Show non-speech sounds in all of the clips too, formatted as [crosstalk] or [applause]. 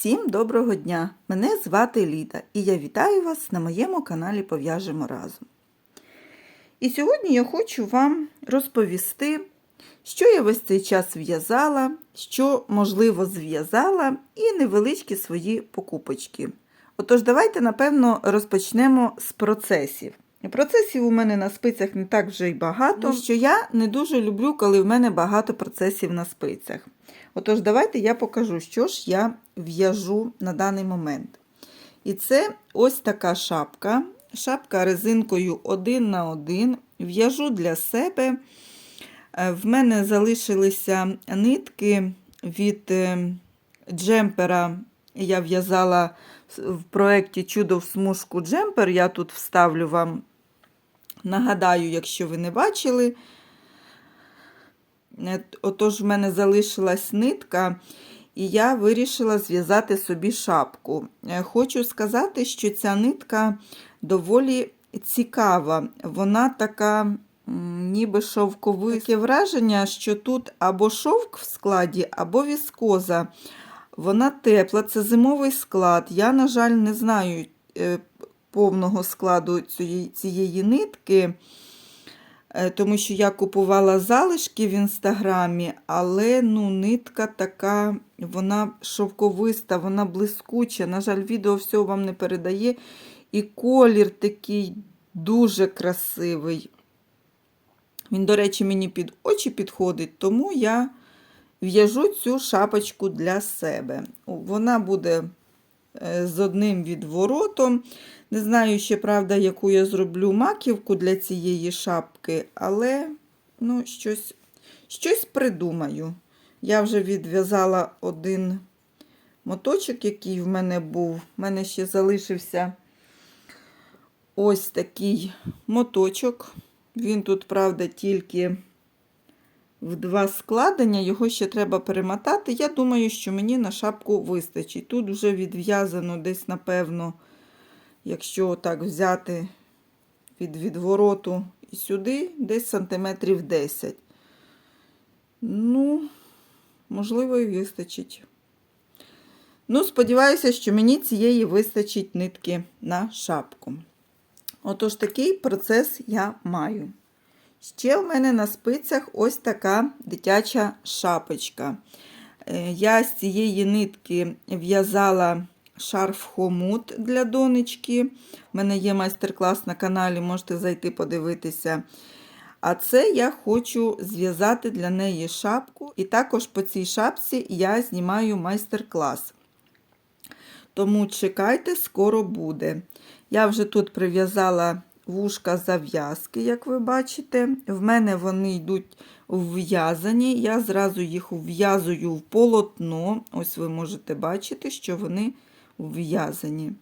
Всім доброго дня! Мене звати Ліда і я вітаю вас на моєму каналі Пов'яжемо разом. І сьогодні я хочу вам розповісти, що я весь цей час в'язала, що, можливо, зв'язала, і невеличкі свої покупочки. Отож, давайте, напевно, розпочнемо з процесів. Процесів у мене на спицях не так вже й багато, тому що я не дуже люблю, коли в мене багато процесів на спицях. Отож, давайте я покажу, що ж я в'яжу на даний момент. І це ось така шапка. Шапка резинкою 1 на 1. В'яжу для себе. Е, В мене залишилися нитки від е, джемпера. Я в'язала в проєкті Чудо в смужку джемпер. Я тут вставлю вам, нагадаю, якщо ви не бачили. Е, Отож, в мене залишилась нитка, і я вирішила зв'язати собі шапку. Е, Хочу сказати, що ця нитка доволі цікава. Вона така, ніби шовковий. Таке враження, що тут або шовк в складі, або віскоза. Вона тепла, це зимовий склад. Я, на жаль, не знаю е, повного складу цієї, цієї нитки. Е, тому що я купувала залишки в інстаграмі, але ну, нитка така, вона шовковиста, вона блискуча. На жаль, відео всього вам не передає. І колір такий дуже красивий. Він, до речі, мені під очі підходить, тому я в'яжу цю шапочку для себе. Вона буде з одним відворотом. Не знаю ще, правда, яку я зроблю маківку для цієї шапки, але ну, щось, щось придумаю. Я вже відв'язала один моточок, який в мене був. У мене ще залишився ось такий моточок. Він тут, правда, тільки в два складення, його ще треба перемотати. Я думаю, що мені на шапку вистачить. Тут вже відв'язано десь, напевно, якщо так взяти від відвороту і сюди, десь сантиметрів 10. Ну, можливо, і вистачить. Ну, сподіваюся, що мені цієї вистачить нитки на шапку. Отож, такий процес я маю. Ще в мене на спицях ось така дитяча шапочка. Е, Я з цієї нитки в'язала шарф хомут для донечки. У мене є майстер-клас на каналі, можете зайти подивитися. А це я хочу зв'язати для неї шапку. І також по цій шапці я знімаю майстер-клас. Тому чекайте, скоро буде. Я вже тут прив'язала вушка зав'язки, як ви бачите. В мене вони йдуть вв'язані. Я зразу їх вв'язую в полотно. Ось ви можете бачити, що вони вв'язані.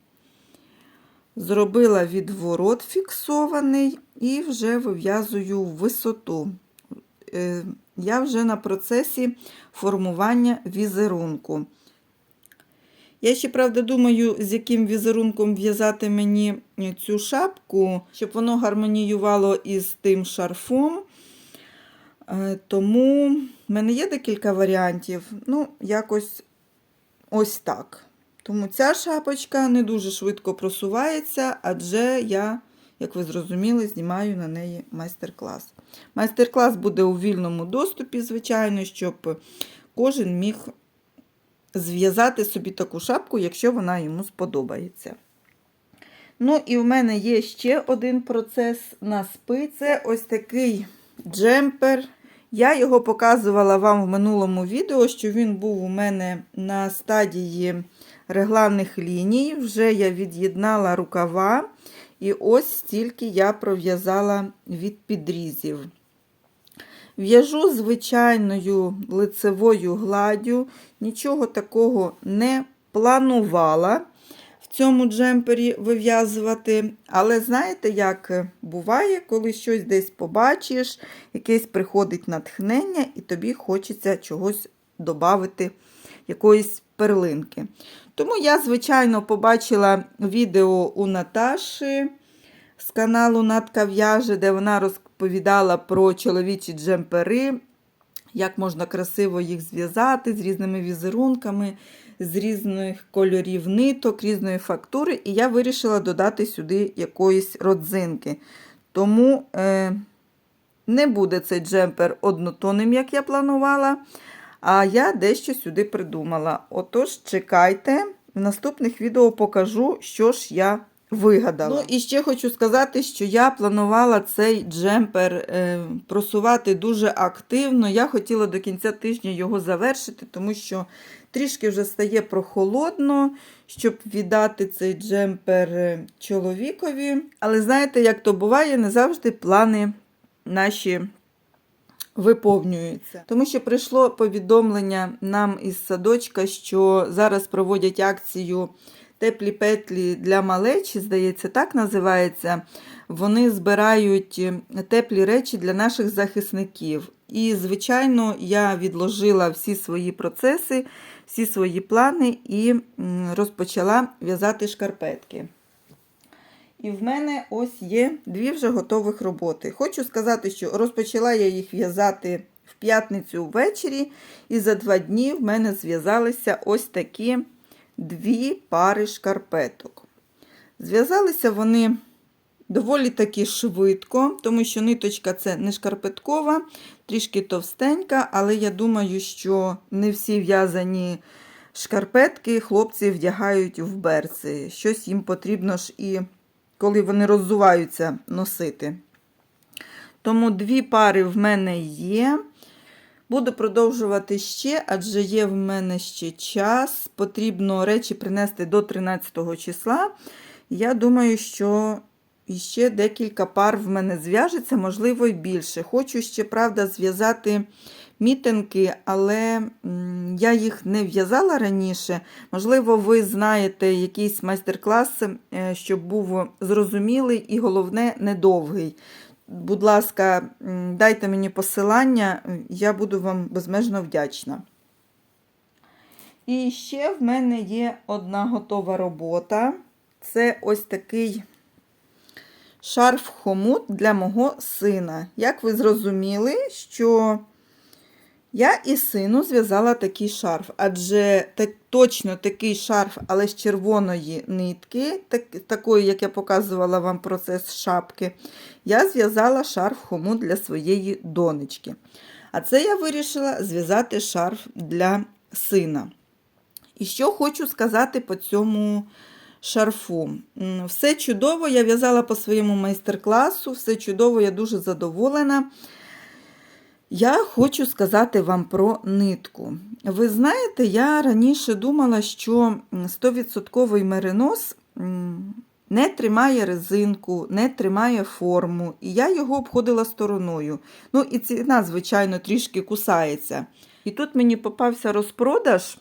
Зробила відворот фіксований і вже вив'язую в висоту. Е, Я вже на процесі формування візерунку. Я ще, правда, думаю, з яким візерунком в'язати мені цю шапку, щоб воно гармоніювало із тим шарфом. Е, Тому в мене є декілька варіантів. Ну, якось ось так. Тому ця шапочка не дуже швидко просувається, адже я, як ви зрозуміли, знімаю на неї майстер-клас. Майстер-клас буде у вільному доступі, звичайно, щоб кожен міг зв'язати собі таку шапку, якщо вона йому сподобається. Ну, і в мене є ще один процес на спи. Це ось такий джемпер. Я його показувала вам в минулому відео, що він був у мене на стадії регланних ліній. Вже я від'єднала рукава, і ось стільки я пров'язала від підрізів. В'яжу звичайною лицевою гладдю, нічого такого не планувала в цьому джемпері вив'язувати. Але знаєте, як буває, коли щось десь побачиш, якесь приходить натхнення, і тобі хочеться чогось додати, якоїсь перлинки. Тому я, звичайно, побачила відео у Наташі з каналу Натка в'яже, де вона розповідала про чоловічі джемпери. як можна красиво їх зв'язати з різними візерунками, з різних кольорів ниток, різної фактури. І я вирішила додати сюди якоїсь родзинки. Тому е, не буде цей джемпер однотонним, як я планувала. А я дещо сюди придумала. Отож, чекайте, в наступних відео покажу, що ж я вигадала. Ну і ще хочу сказати, що я планувала цей джемпер е, просувати дуже активно. Я хотіла до кінця тижня його завершити, тому що трішки вже стає прохолодно, щоб віддати цей джемпер е, чоловікові. Але знаєте, як то буває, не завжди плани наші виповнюються. Тому що прийшло повідомлення нам із садочка, що зараз проводять акцію теплі петлі для малечі, здається, так називається. Вони збирають теплі речі для наших захисників. І, звичайно, я відложила всі свої процеси, всі свої плани і розпочала в'язати шкарпетки. І в мене ось є дві вже готових роботи. Хочу сказати, що розпочала я їх в'язати в п'ятницю ввечері, і за два дні в мене зв'язалися ось такі дві пари шкарпеток. Зв'язалися вони доволі таки швидко, тому що ниточка це не шкарпеткова, трішки товстенька, але я думаю, що не всі в'язані шкарпетки хлопці вдягають в берці. Щось їм потрібно ж і коли вони роззуваються носити. Тому дві пари в мене є. Буду продовжувати ще, адже є в мене ще час. Потрібно речі принести до 13 числа. Я думаю, що ще декілька пар в мене зв'яжеться, можливо, і більше. Хочу ще, правда, зв'язати мітинки, але я їх не в'язала раніше. Можливо, ви знаєте якийсь майстер-клас, е, щоб був зрозумілий і, головне, недовгий. Будь ласка, дайте мені посилання, я буду вам безмежно вдячна. І ще в мене є одна готова робота. Це ось такий шарф-хомут для мого сина. Як ви зрозуміли, що я і сину зв'язала такий шарф, адже так, точно такий шарф, але з червоної нитки, так, такої, як я показувала вам процес шапки, я зв'язала шарф хому для своєї донечки. А це я вирішила зв'язати шарф для сина. І що хочу сказати по цьому шарфу. Все чудово, я в'язала по своєму майстер-класу, все чудово, я дуже задоволена. Я хочу сказати вам про нитку. Ви знаєте, я раніше думала, що 100% меринос не тримає резинку, не тримає форму, і я його обходила стороною. Ну, і ціна, звичайно, трішки кусається. І тут мені попався розпродаж.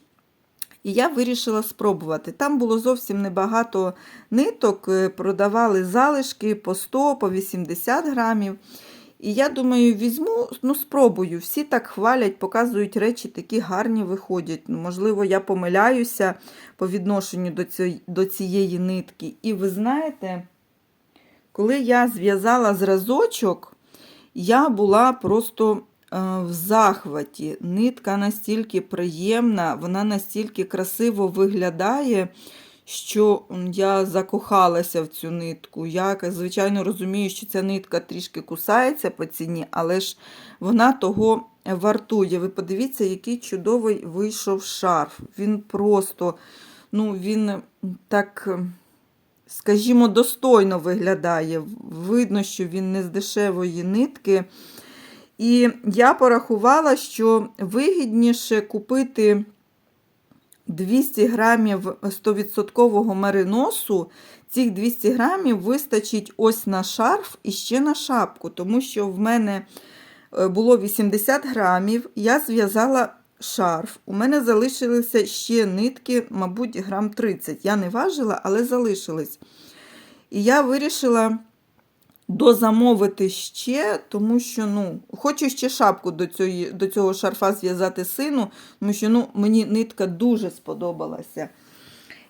І я вирішила спробувати. Там було зовсім небагато ниток, е, продавали залишки по 100, по 80 грамів. І я думаю, візьму, ну, спробую. Всі так хвалять, показують речі, такі гарні виходять. Ну, Можливо, я помиляюся по відношенню до цієї, до цієї нитки. І ви знаєте, коли я зв'язала зразочок, я була просто е, в захваті. Нитка настільки приємна, вона настільки красиво виглядає що я закохалася в цю нитку. Я, звичайно, розумію, що ця нитка трішки кусається по ціні, але ж вона того вартує. Ви подивіться, який чудовий вийшов шарф. Він просто, ну, він так, скажімо, достойно виглядає. Видно, що він не з дешевої нитки. І я порахувала, що вигідніше купити 200 грамів 100% мариносу, цих 200 грамів вистачить ось на шарф і ще на шапку, тому що в мене е, було 80 грамів, я зв'язала шарф. У мене залишилися ще нитки, мабуть, грам 30. Я не важила, але залишились. І я вирішила дозамовити ще, тому що ну, хочу ще шапку до цього, до цього шарфа зв'язати сину, тому що ну, мені нитка дуже сподобалася.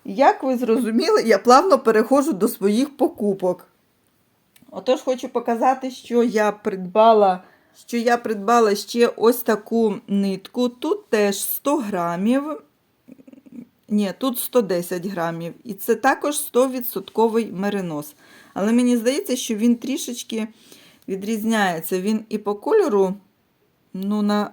Як ви зрозуміли, я плавно переходжу до своїх покупок. Отож, хочу показати, що я придбала що я придбала ще ось таку нитку. Тут теж 100 грамів. Ні, тут 110 грамів. І це також 100% меринос. Але мені здається, що він трішечки відрізняється. Він і по кольору, ну, на,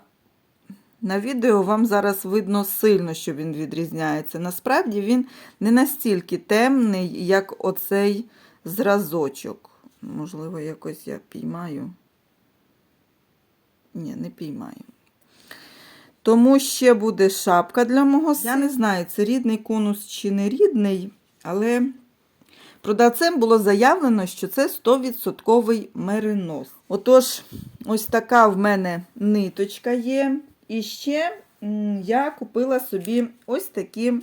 на відео вам зараз видно сильно, що він відрізняється. Насправді він не настільки темний, як оцей зразочок. Можливо, якось я піймаю. Ні, не піймаю. Тому ще буде шапка для мого сина. Я не знаю, це рідний конус чи не рідний, але продавцем було заявлено, що це 100% меринос. Отож, ось така в мене ниточка є. І ще я купила собі ось такі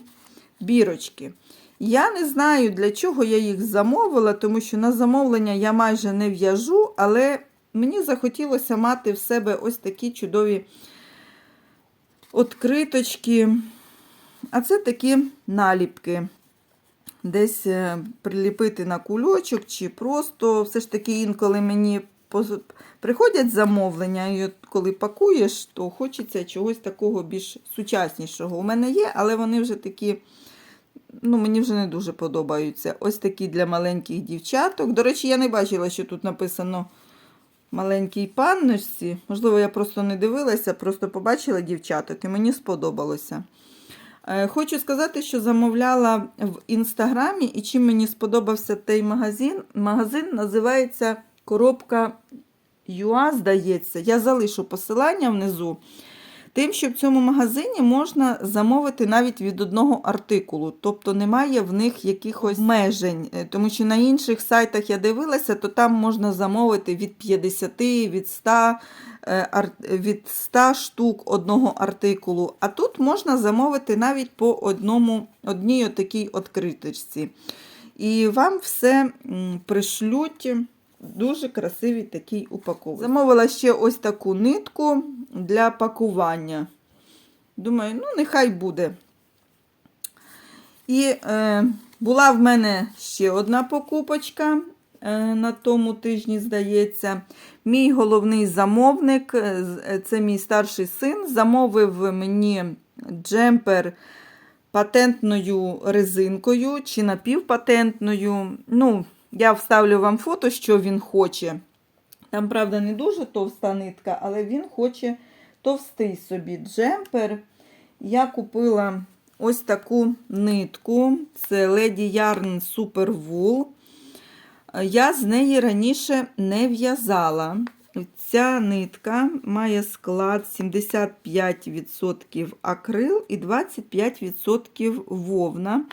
бірочки. Я не знаю, для чого я їх замовила, тому що на замовлення я майже не в'яжу, але мені захотілося мати в себе ось такі чудові откриточки. А це такі наліпки. Десь е, приліпити на кульочок, чи просто все ж таки інколи мені приходять замовлення, і от коли пакуєш, то хочеться чогось такого більш сучаснішого. У мене є, але вони вже такі, ну, мені вже не дуже подобаються. Ось такі для маленьких дівчаток. До речі, я не бачила, що тут написано маленькій панночці. Можливо, я просто не дивилася, просто побачила дівчаток і мені сподобалося. Е, Хочу сказати, що замовляла в інстаграмі, і чим мені сподобався той магазин. Магазин називається Коробка Юа, здається. Я залишу посилання внизу. Тим, що в цьому магазині можна замовити навіть від одного артикулу, тобто немає в них якихось обмежень. Е, Тому що на інших сайтах я дивилася, то там можна замовити від 50, від 100, е, від 100 штук одного артикулу. А тут можна замовити навіть по одному, одній отакій відкриточці. І вам все пришлють дуже красивій такій упаковці. Замовила ще ось таку нитку для пакування. Думаю, ну нехай буде. І е, була в мене ще одна покупочка е, на тому тижні, здається. Мій головний замовник, е, е, це мій старший син, замовив мені джемпер патентною резинкою чи напівпатентною. Ну, я вставлю вам фото, що він хоче. Там, правда, не дуже товста нитка, але він хоче товстий собі джемпер. Я купила ось таку нитку. Це Lady Yarn Super Wool. Я з неї раніше не в'язала. Ця нитка має склад 75% акрил і 25% вовна.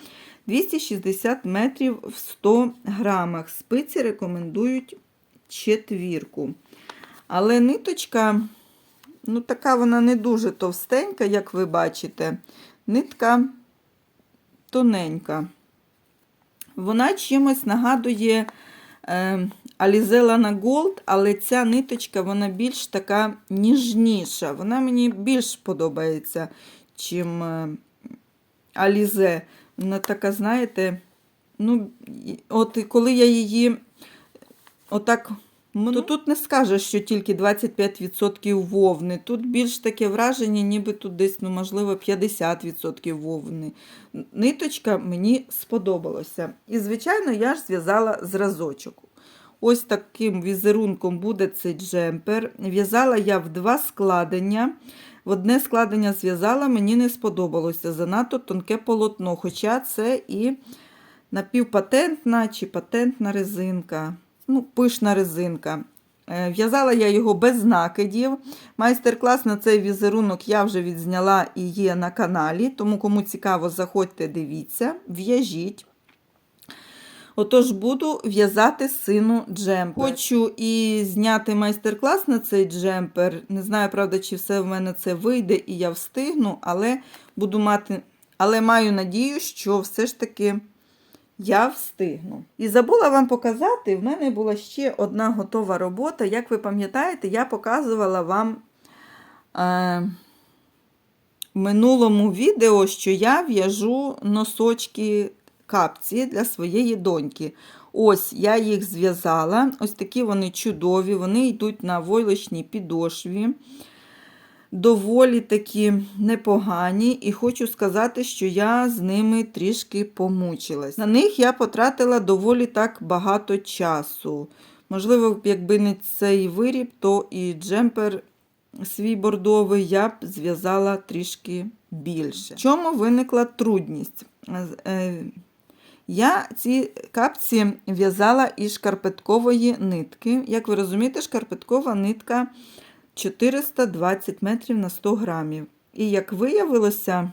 260 метрів в 100 грамах. Спиці рекомендують четвірку. Але ниточка, ну така вона не дуже товстенька, як ви бачите. Нитка тоненька. Вона чимось нагадує е, Alizella на Gold, але ця ниточка вона більш така ніжніша. Вона мені більш подобається, чим е, Alize. Вона така, знаєте, ну, от коли я її отак. То тут не скажеш, що тільки 25% вовни. Тут більш таке враження, ніби тут десь, ну, можливо, 50% вовни. Ниточка мені сподобалася. І, звичайно, я ж зв'язала зразочок. Ось таким візерунком буде цей джемпер. В'язала я в два складення. Одне складення зв'язала, мені не сподобалося. Занадто тонке полотно, хоча це і напівпатентна чи патентна резинка. Ну, пишна резинка. Е, В'язала я його без накидів. Майстер-клас на цей візерунок я вже відзняла і є на каналі, тому кому цікаво, заходьте, дивіться, в'яжіть. Отож, буду в'язати сину джемпер. Хочу і зняти майстер-клас на цей джемпер. Не знаю, правда, чи все в мене це вийде і я встигну, але буду мати, але маю надію, що все ж таки я встигну. І забула вам показати, в мене була ще одна готова робота. Як ви пам'ятаєте, я показувала вам е, в минулому відео, що я в'яжу носочки капці для своєї доньки. Ось я їх зв'язала. Ось такі вони чудові, вони йдуть на войлочній підошві. Доволі такі непогані, і хочу сказати, що я з ними трішки помучилась. На них я потратила доволі так багато часу. Можливо, якби не цей виріб, то і джемпер свій бордовий я б зв'язала трішки більше. В чому виникла трудність? Я ці капці в'язала із шкарпеткової нитки. Як ви розумієте, шкарпеткова нитка 420 метрів на 100 грамів. І як виявилося,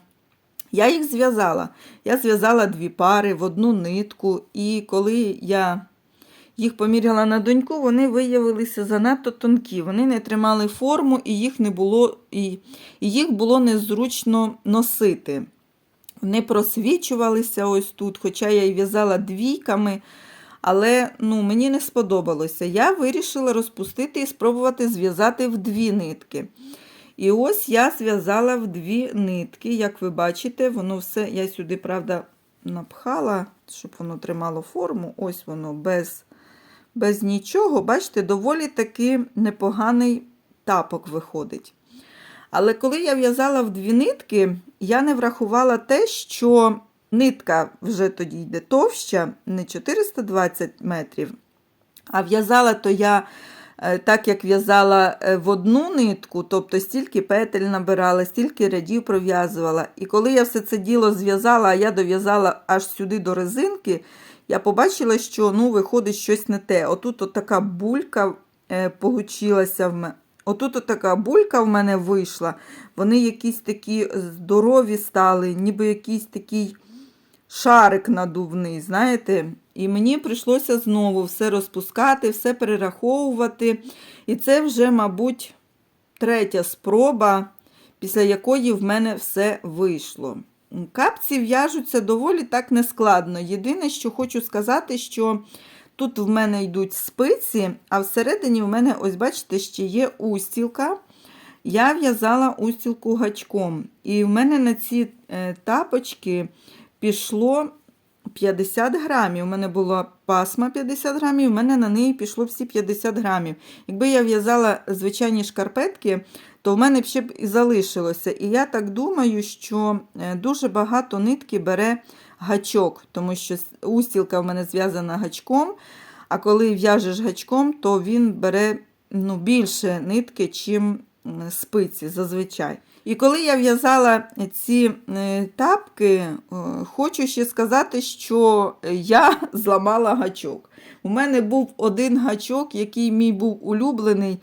я їх зв'язала. Я зв'язала дві пари в одну нитку, і коли я їх поміряла на доньку, вони виявилися занадто тонкі. Вони не тримали форму, і їх не було, і, і їх було незручно носити. Вони просвічувалися ось тут, хоча я і в'язала двійками, але ну, мені не сподобалося. Я вирішила розпустити і спробувати зв'язати в дві нитки. І ось я зв'язала в дві нитки. Як ви бачите, воно все, я сюди, правда, напхала, щоб воно тримало форму. Ось воно без, без нічого. Бачите, доволі таки непоганий тапок виходить. Але коли я в'язала в дві нитки, я не врахувала те, що нитка вже тоді йде товща, не 420 метрів, а в'язала то я е, так, як в'язала е, в одну нитку, тобто стільки петель набирала, стільки рядів пров'язувала. І коли я все це діло зв'язала, а я дов'язала аж сюди до резинки, я побачила, що ну, виходить щось не те. Отут от така булька е, получилася в мене. Отут от така булька в мене вийшла. Вони якісь такі здорові стали, ніби якийсь такий шарик надувний, знаєте. І мені прийшлося знову все розпускати, все перераховувати. І це вже, мабуть, третя спроба, після якої в мене все вийшло. Капці в'яжуться доволі так нескладно. Єдине, що хочу сказати, що тут в мене йдуть спиці, а всередині в мене, ось бачите, ще є устілка. Я в'язала устілку гачком. І в мене на ці е, тапочки пішло 50 грамів. У мене була пасма 50 грамів, у мене на неї пішло всі 50 грамів. Якби я в'язала звичайні шкарпетки, то в мене ще б і залишилося. І я так думаю, що е, дуже багато нитки бере гачок, тому що устілка в мене зв'язана гачком. А коли в'яжеш гачком, то він бере ну, більше нитки, чим спиці зазвичай. І коли я в'язала ці е, тапки, е, хочу ще сказати, що я [laughs] зламала гачок. У мене був один гачок, який мій був улюблений.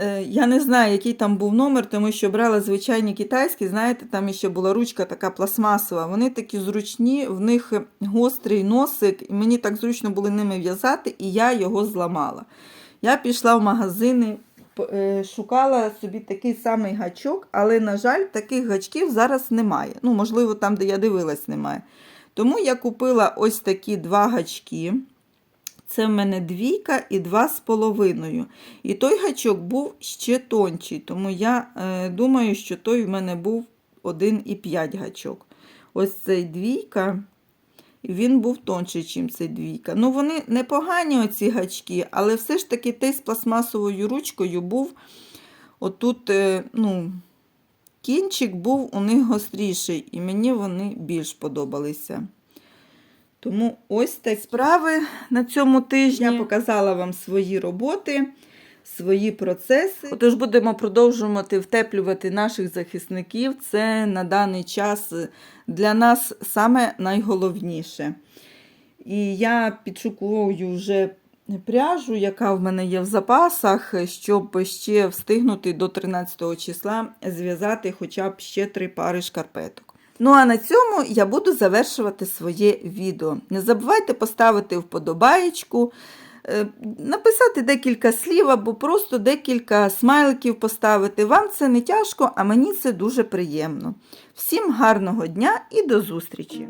Е, я не знаю, який там був номер, тому що брала звичайні китайські, знаєте, там ще була ручка така пластмасова. Вони такі зручні, в них гострий носик, і мені так зручно було ними в'язати, і я його зламала. Я пішла в магазини, шукала собі такий самий гачок, але, на жаль, таких гачків зараз немає. Ну, Можливо, там, де я дивилась, немає. Тому я купила ось такі два гачки. Це в мене двійка і два з половиною. І той гачок був ще тончий, тому я е, думаю, що той в мене був 1,5 гачок. Ось цей двійка, він був тонший, ніж цей двійка. Ну, вони непогані, оці гачки, але все ж таки той з пластмасовою ручкою був отут, е, ну, кінчик був у них гостріший, і мені вони більш подобалися. Тому ось так справи на цьому тижні. Я показала вам свої роботи, свої процеси. Отож, будемо продовжувати втеплювати наших захисників. Це на даний час для нас саме найголовніше. І я підшукую вже пряжу, яка в мене є в запасах, щоб ще встигнути до 13 числа зв'язати хоча б ще три пари шкарпеток. Ну, а на цьому я буду завершувати своє відео. Не забувайте поставити вподобаєчку, е, написати декілька слів або просто декілька смайликів поставити. Вам це не тяжко, а мені це дуже приємно. Всім гарного дня і до зустрічі!